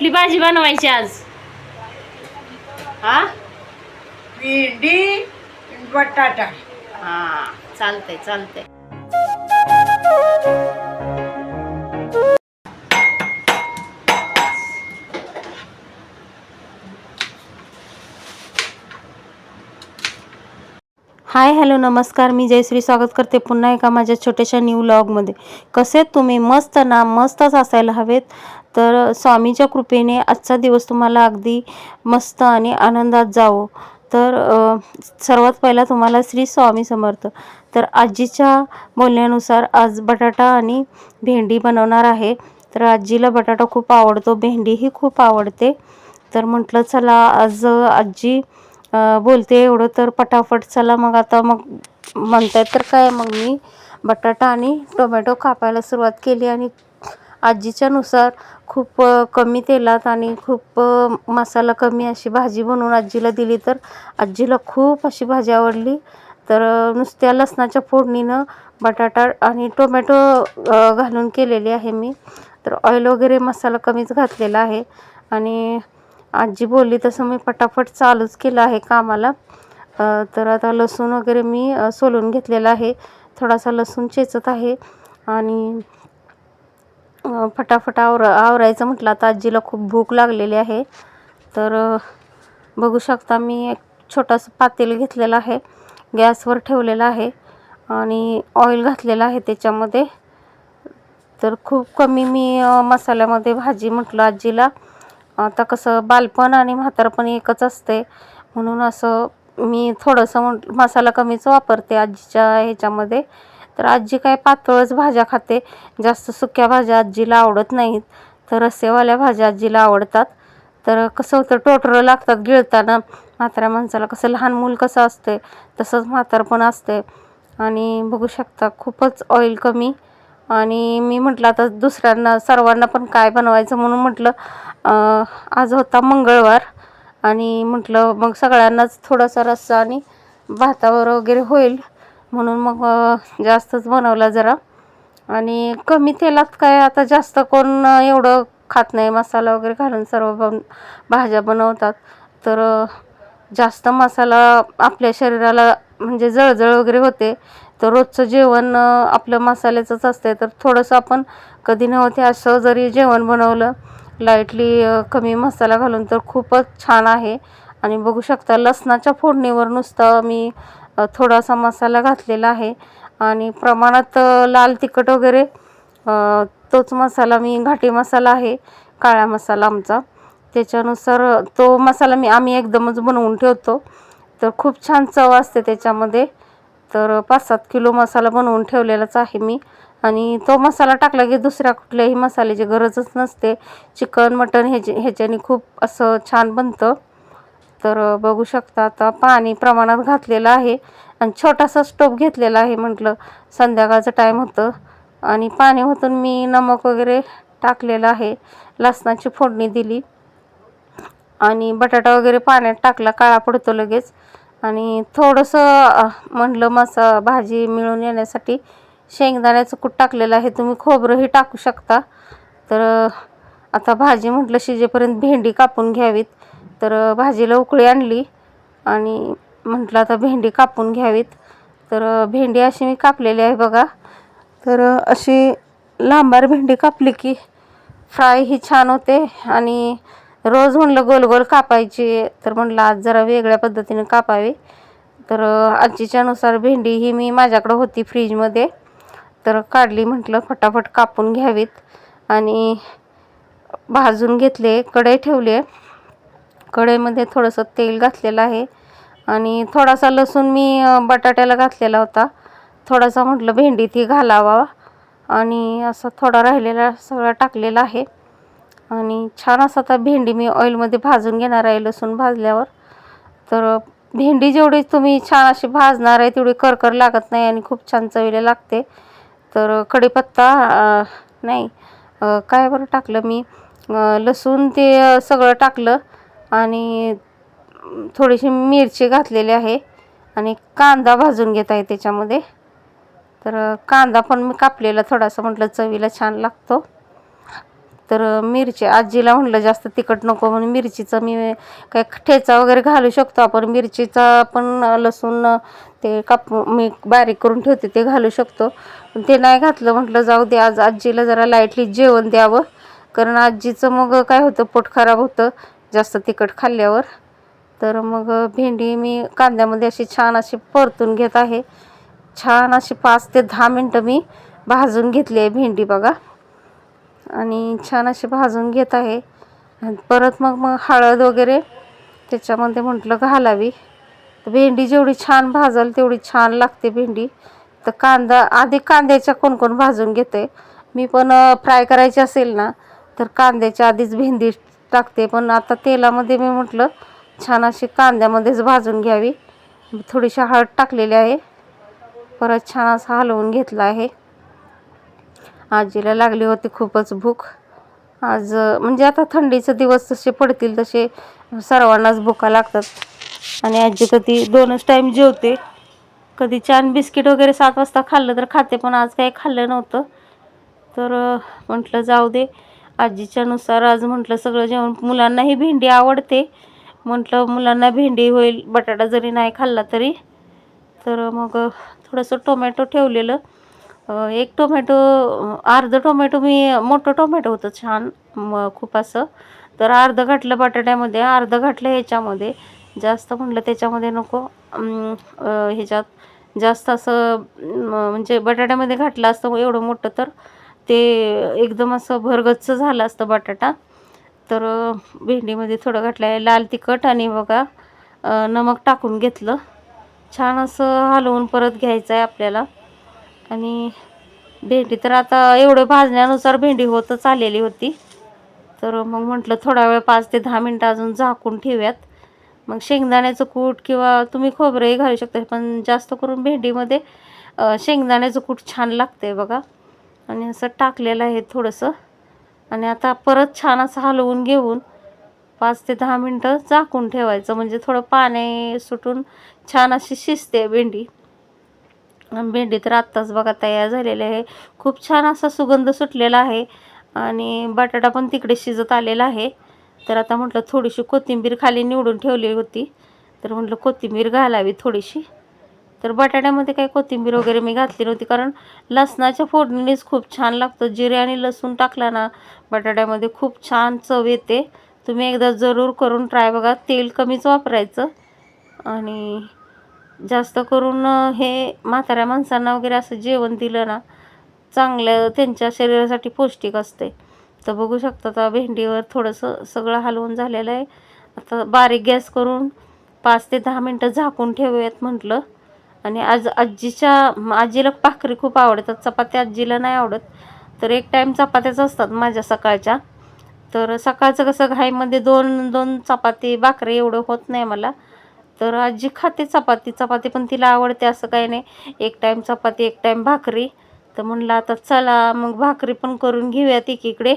कुठली भाजी बनवायची आज? हा? भेंडी बटाटा. हा चालतंय चालतंय. हाय हॅलो नमस्कार. मी जयश्री स्वागत करते पुन्हा एका माझ्या छोट्याशा न्यू व्लॉगमध्ये कसे तुम्ही? मस्त ना? मस्तच असायला हवेत. तर स्वामीच्या कृपेने आजचा दिवस तुम्हाला अगदी मस्त आणि आनंदात जावो. तर सर्वात पहिला तुम्हाला श्री स्वामी समर्थ. तर आजीच्या बोलण्यानुसार आज बटाटा आणि भेंडी बनवणार आहे. तर आजीला बटाटा खूप आवडतो भेंडीही खूप आवडते. तर म्हटलं चला आज आजी बोलते एवढं तर पटापट चला मग आता मग म्हणतायत तर काय मग मी बटाटा आणि टोमॅटो कापायला सुरुवात केली आणि आजीच्यानुसार खूप कमी तेलात आणि खूप मसाला कमी अशी भाजी बनवून आजीला दिली तर आजीला खूप अशी भाजी आवडली. तर नुसत्या लसणाच्या फोडणीनं बटाटा आणि टोमॅटो घालून केलेली आहे मी. तर ऑइल वगैरे मसाला कमीच घातलेला आहे आणि आजी बोलली तसं मी पटापट चालूच केलं आहे कामाला. तर आता लसूण वगैरे मी सोलून घेतलेला आहे. थोडासा लसूण चेचत आहे आणि फटाफट आवर आवरायचं म्हटलं. आता आजीला खूप भूक लागलेली आहे. तर बघू शकता मी एक छोटासा पातेल घेतलेला आहे. गॅसवर ठेवलेला आहे आणि ऑइल घातलेलं आहे त्याच्यामध्ये. तर खूप कमी मी मसाल्यामध्ये भाजी म्हटलं आजीला. आता कसं बालपण आणि म्हातारपण एकच असते. म्हणून असं मी थोडंसं मसाला कमीच वापरते आजीच्या ह्याच्यामध्ये. तर आजी काय पातळच भाज्या खाते. जास्त सुक्या भाज्या आजीला आवडत नाहीत. तर रस्सेवाल्या भाज्या आजीला आवडतात. तर कसं होतं टोटरं लागतात गिळताना. म्हाताऱ्या माणसाला कसं लहान मूल कसं असते तसंच म्हातार पण असते आणि बघू शकता खूपच ऑइल कमी. आणि मी म्हटलं आता दुसऱ्यांना सर्वांना पण काय बनवायचं म्हणून म्हटलं आज होता मंगळवार. आणि म्हटलं मग सगळ्यांनाच थोडासा रस्सा आणि भातावर वगैरे होईल. म्हणून मग जास्तच बनवला जरा. आणि कमी तेलात काय आता जास्त कोण एवढं खात नाही. मसाला वगैरे घालून सर्व बन भाज्या बनवतात. तर जास्त मसाला आपल्या शरीराला म्हणजे जळजळ वगैरे होते. तर रोजचं जेवण आपलं मसाल्याचंच असते तर थोडंसं आपण कधी नव्हते असं जरी जेवण बनवलं लाईटली कमी मसाला घालून तर खूपच छान आहे. आणि बघू शकता लसणाच्या फोडणीवर नुसतं मी थोडासा मसाला घातलेला आहे. आणि प्रमाणात लाल तिखट वगैरे तोच मसाला मी घाटी मसाला आहे काळा मसाला आमचा. त्याच्यानुसार तो मसाला मी आम्ही एकदमच बनवून ठेवतो. तर खूप छान चव असते त्याच्यामध्ये. तर पाच सात किलो मसाला बनवून ठेवलेलाच आहे मी. आणि तो मसाला टाकला की दुसऱ्या कुठल्याही मसाल्याची गरजच नसते. चिकन मटन ह्याचे ह्याच्याने खूप असं छान बनतं. तर बघू शकता आता पाणी प्रमाणात घातलेलं आहे आणि छोटासा स्टोव घेतलेला आहे म्हटलं संध्याकाळचं टाईम होतं. आणि पाणी होतून मी नमक वगैरे टाकलेलं आहे. लसणाची फोडणी दिली. आणि बटाटा वगैरे पाण्यात टाकला काळा पडतो लगेच. आणि थोडंसं म्हटलं मसा भाजी मिळून येण्यासाठी शेंगदाण्याचं कूट टाकलेलं आहे. तुम्ही खोबरंही टाकू शकता. तर आता भाजी म्हटलं शिजेपर्यंत भेंडी कापून घ्यावीत. तर भाजीला उकळी आणली आणि म्हटलं आता भेंडी कापून घ्यावीत. तर भेंडी अशी मी कापलेली आहे बघा. तर अशी लांबार भेंडी कापली की फ्राय ही छान होते आणि रोज म्हणलं गोल गोल कापायची. तर म्हटलं आज जरा वेगळ्या पद्धतीने कापावी. तर अ, आजीच्यानुसार भेंडी ही मी माझ्याकडं होती फ्रीजमध्ये. तर काढली म्हटलं फटाफट कापून घ्यावीत आणि भाजून घेतले कढई ठेवले आहे. कढईमध्ये थोडंसं तेल घातलेलं आहे. आणि थोडासा लसूण मी बटाट्याला घातलेला होता. थोडासा म्हटलं भेंडी ती घालावा. आणि असं थोडा राहिलेला सगळा टाकलेला आहे. आणि छान असं आता भेंडी मी ऑइलमध्ये भाजून घेणार आहे लसूण भाजल्यावर. तर भेंडी जेवढी तुम्ही छान अशी भाजणार आहे तेवढी करकर लागत नाही आणि खूप छान चवीला लागते. तर कढीपत्ता नाही काय बरं टाकलं मी? लसूण ते सगळं टाकलं. आणि थोडीशी मिरची घातलेली आहे आणि कांदा भाजून घेत आहे त्याच्यामध्ये. तर कांदा पण मी कापलेला थोडासा म्हटलं चवीला छान लागतो. तर मिरची आजीला म्हटलं जास्त तिखट नको म्हणून मिरचीचं मी काय ठेचा वगैरे घालू शकतो आपण. मिरचीचा पण लसूण ते काप मी बारीक करून ठेवते ते घालू शकतो. ते नाही घातलं म्हटलं जाऊ दे आज आजीला जरा लाईटली जेवण द्यावं. कारण आजीचं मग काय होतं पोट खराब होतं. जास्त तिखट खाल्ल्यावर. तर मग भेंडी मी कांद्यामध्ये अशी छान अशी परतून घेत आहे. छान अशी पाच ते दहा मिनटं मी भाजून घेतली आहे भेंडी बघा. आणि छान अशी भाजून घेत आहे. आणि परत मग मग हळद वगैरे त्याच्यामध्ये म्हटलं घालावी. तर भेंडी जेवढी छान भाजल तेवढी छान लागते भेंडी. तर कांदा आधी कांद्याच्या कोणकोण भाजून घेते? मी पण फ्राय करायची असेल ना तर कांद्याच्या आधीच भेंडी टाकते. पण आता तेलामध्ये मी म्हटलं छान अशी कांद्यामध्येच भाजून घ्यावी. थोडीशी हळद टाकलेली आहे. परत छान असं हलवून घेतलं आहे. आजीला लागली होती खूपच भूक. आज म्हणजे आता थंडीचे दिवस जसे पडतील तसे सर्वांनाच भुका लागतात. आणि आजी कधी दोनच टाईम जेवते. कधी छान बिस्किट वगैरे सात वाजता खाल्लं तर खाते पण आज काही खाल्लं नव्हतं. तर म्हटलं जाऊ दे. आजीच्यानुसार आज म्हटलं सगळं जेवण मुलांनाही भेंडी आवडते. म्हटलं मुलांना भेंडी होईल बटाटा जरी नाही खाल्ला तरी. तर मग थोडंसं टोमॅटो ठेवलेलं. एक टोमॅटो अर्धं अर्ध टोमॅटो मी मोठं टोमॅटो होतं छान म खूप असं. तर अर्ध घातलं बटाट्यामध्ये अर्ध घातलं ह्याच्यामध्ये. जास्त म्हटलं त्याच्यामध्ये नको. ह्याच्यात जास्त असं म्हणजे बटाट्यामध्ये घातलं असतं एवढं मोठं तर. ते एकदम असं भरगच्च झालं असतं बटाटा. तर भेंडीमध्ये थोडं घातलं आहे लाल तिखट आणि बघा नमक टाकून घेतलं. छान असं हलवून परत घ्यायचं आहे आपल्याला. आणि भेंडी तर आता एवढं भाजण्यानुसार भेंडी होतच आलेली होती. तर मग म्हटलं थोडा वेळ पाच ते दहा मिनटं अजून झाकून ठेवूयात. मग शेंगदाण्याचं कूट किंवा तुम्ही खोबरंही घालू शकता पण जास्त करून भेंडीमध्ये शेंगदाण्याचं कूट छान लागतं बघा. आणि असं टाकलेलं आहे थोडंसं. आणि आता परत छान असं हलवून घेऊन पाच ते दहा मिनटं झाकून ठेवायचं. म्हणजे थोडं पाणी सुटून छान अशी शिजते भेंडी. भेंडी तर आत्ताच बघा तयार झालेली आहे. खूप छान असा सुगंध सुटलेला आहे. आणि बटाटा पण तिकडे शिजत आलेला आहे. तर आता म्हटलं थोडीशी कोथिंबीर खाली निवडून ठेवली होती. तर म्हटलं कोथिंबीर घालावी थोडीशी. तर बटाट्यामध्ये काही कोथिंबीर वगैरे मी घातली नव्हती कारण लसणाच्या फोडणीनेच खूप छान लागतं. जिरे आणि लसूण टाकला ना बटाट्यामध्ये खूप छान चव येते. तुम्ही एकदा जरूर करून ट्राय बघा तेल कमीच वापरायचं. आणि जास्त करून हे म्हाताऱ्या माणसांना वगैरे असं जेवण दिलं ना चांगलं त्यांच्या शरीरासाठी पौष्टिक असते. तर बघू शकता आता भेंडीवर थोडंसं सगळं हलवून झालेलं आहे. आता बारीक गॅस करून पाच ते दहा मिनटं झाकून ठेवूयात म्हटलं. आणि आज आजीच्या आजीला भाकरी खूप आवडतात चपात्या आजीला नाही आवडत. तर एक टाईम चपात्याच असतात माझ्या सकाळच्या. तर सकाळचं कसं घाईमध्ये दोन दोन चपाती भाकरी एवढं होत नाही मला. तर आजी खाते चपाती चपाती पण तिला आवडते असं काही नाही. एक टाईम चपाती एक टाईम भाकरी. तर म्हणलं आता चला मग भाकरी पण करून घेऊयात एकीकडे.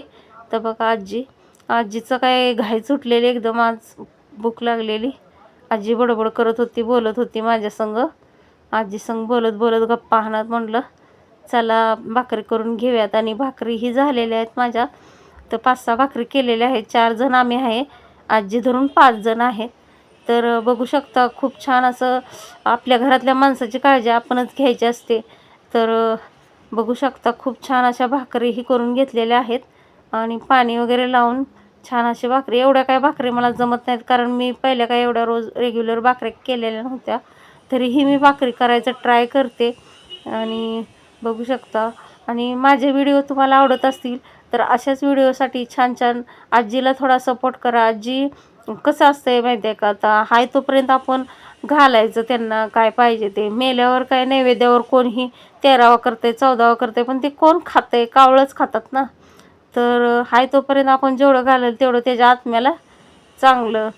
तर बघा आजी आजीचं काय घाई सुटलेली एकदम आज भूक लागलेली. आजी बडबड करत होती बोलत होती माझ्या संग. आजी संग बोलत बोलत गप्पा हाणत म्हणलं चला भाकरी करून घेऊयात आणि भाकरी ही झालेल्या आहेत माझ्या. तर पाच सहा भाकरी केलेल्या आहेत. चार जण आम्ही आहे. आजी धरून पाच जण आहेत तर बघू शकता खूप छान असं आपल्या घरातल्या माणसाची काळजी आपणच घ्यायची असते. तर बघू शकता खूप छान अशा भाकरीही करून घेतलेल्या आहेत. आणि पाणी वगैरे लावून छान अशी भाकरी. एवढ्या काय भाकरी मला जमत नाहीत. कारण मी पहिल्या काय एवढ्या रोज रेग्युलर भाकऱ्या केलेल्या नव्हत्या. तरीही मी भाकरी करायचं ट्राय करते. आणि बघू शकता. आणि माझे व्हिडिओ तुम्हाला आवडत असतील तर अशाच व्हिडिओसाठी छान छान आजीला थोडा सपोर्ट करा. आजी कसं असतंय माहिती आहे का? आता हाय तोपर्यंत आपण घालायचं त्यांना काय पाहिजे ते. मेल्यावर काय नैवेद्यावर कोणही तेरावा करते चौदावा करते पण ते कोण खाते कावळंच खातात ना. तर हाय तोपर्यंत आपण जेवढं घालेल तेवढं त्याच्या आत्म्याला चांगलं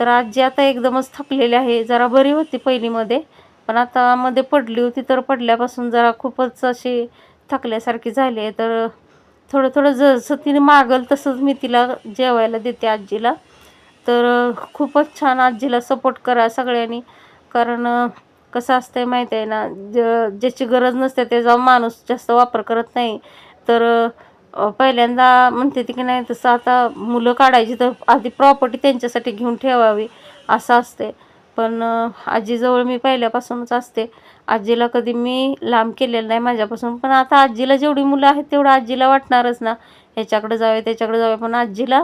तर आजी आता एकदमच थकलेली आहे. जरा बरी होती पहिलीमध्ये पण आता मध्ये पडली होती तर पडल्यापासून जरा खूपच अशी थकल्यासारखी झाली आहे. तर थोडं थोडं जसं तिने मागल तसंच मी तिला जेवायला देते आजीला. तर खूपच छान आजीला सपोर्ट करा सगळ्यांनी. कारण कसं असतंय माहीत आहे ना ज ज्याची गरज नसते त्याचा माणूस जास्त वापर करत नाही. तर पहिल्यांदा म्हणते ती की नाही तसं आता मुलं काढायची तर आधी प्रॉपर्टी त्यांच्यासाठी घेऊन ठेवावी असं असते पण आजीजवळ मी पहिल्यापासूनच असते. आजीला कधी मी लांब केलेलं नाही माझ्यापासून पण आता आजीला जेवढी मुलं आहेत तेवढं आजीला वाटणारच ना. ह्याच्याकडे जावे त्याच्याकडे जावे पण आजीला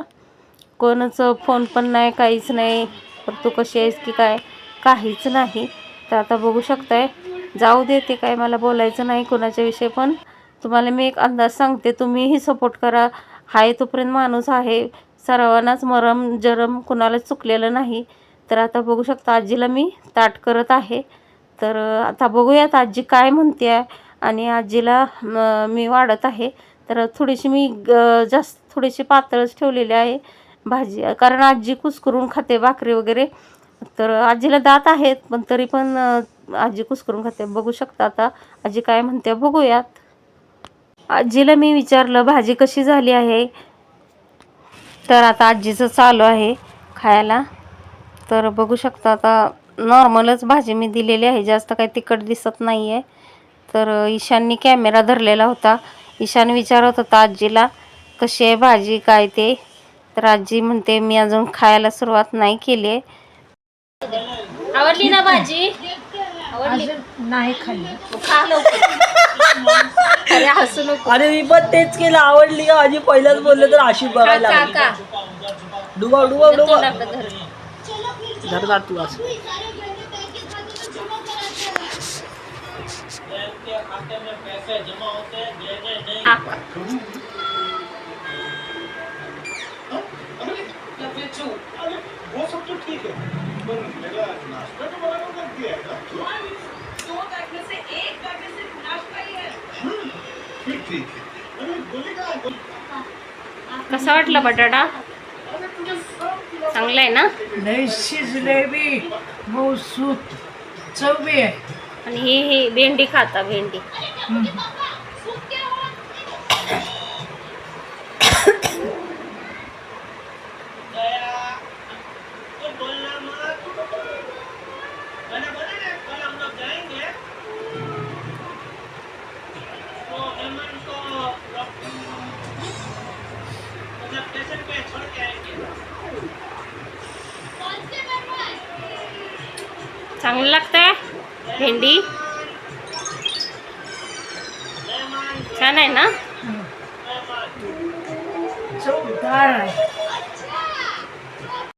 कोणच फोन पण नाही काहीच नाही. तर तू कशी आहेस की काय? काहीच नाही. तर आता बघू शकताय. जाऊ दे ते काय मला बोलायचं नाही कोणाच्या विषयी पण. तुम्हाला मी एक अंदाज सांगते तुम्हीही सपोर्ट करा. हाय तोपर्यंत माणूस आहे. सर्वांनाच मरम जरम कुणालाच चुकलेलं नाही. तर आता बघू शकता आजीला मी ताट करत आहे. तर आता बघूयात आजी काय म्हणते आहे आणि आजीला मी वाढत आहे. तर थोडीशी मी ग- जास्त थोडीशी पातळच ठेवलेली आहे. भाजी कारण आजी कुस्करून खाते भाकरी वगैरे. तर आजीला दात आहेत पण तरी पण आजी कुस्करून खाते. बघू शकता आता आजी काय म्हणते बघूयात. आजीला मी विचारलं भाजी कशी झाली आहे? तर आता आजीचं चालू आहे खायला. तर बघू शकता आता नॉर्मलच भाजी मी दिलेली आहे जास्त काही तिखट दिसत नाही आहे तर ईशाननी कॅमेरा धरलेला होता. ईशान विचारत होता आजीला कशी आहे भाजी काय ते? तर आजी म्हणते मी अजून खायला सुरुवात नाही केली आहे. आवडली ना भाजी? आवडली नाही खाल्ली. अरे हसू नको अरे मी पण तेच केलं आवडली का आजी पहिल्याच बोलले तर अशी बघायला लागली. का डुबा डुबा डुबा तोंडाकडे धर धरणार तू असं कसा वाटला बटाटा? चांगला आहे ना? लय शिजलेबी मौसूत चवी आहे. आणि ही ही भेंडी खाता भेंडी. चांगलं लागतंय. भेंडी. छान आहे ना? चवदार आहे.